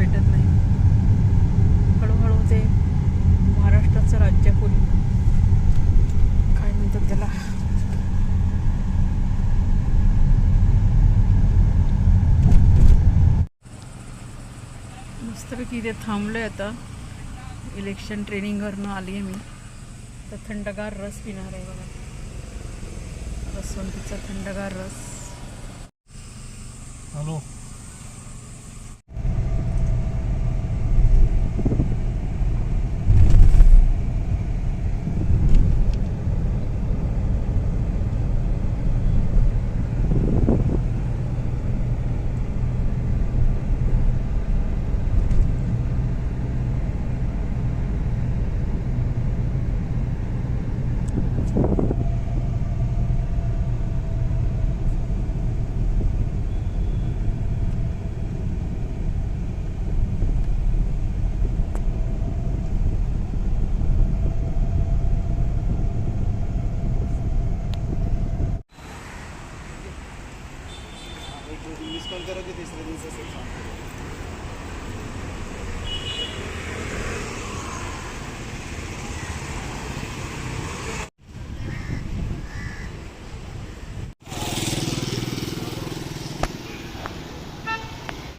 भेटत नाही. हळूहळू ते महाराष्ट्राचं राज्य पूर्वी काय म्हणतात त्याला? मस्तपैकी इथे थांबलोय आता. इलेक्शन ट्रेनिंगवरनं आली आहे मी. तर थंडगार रस पिणार आहे बघा. रसवंतीचा थंडगार रस. हॅलो. तीसरे दिन से सिर्फ़?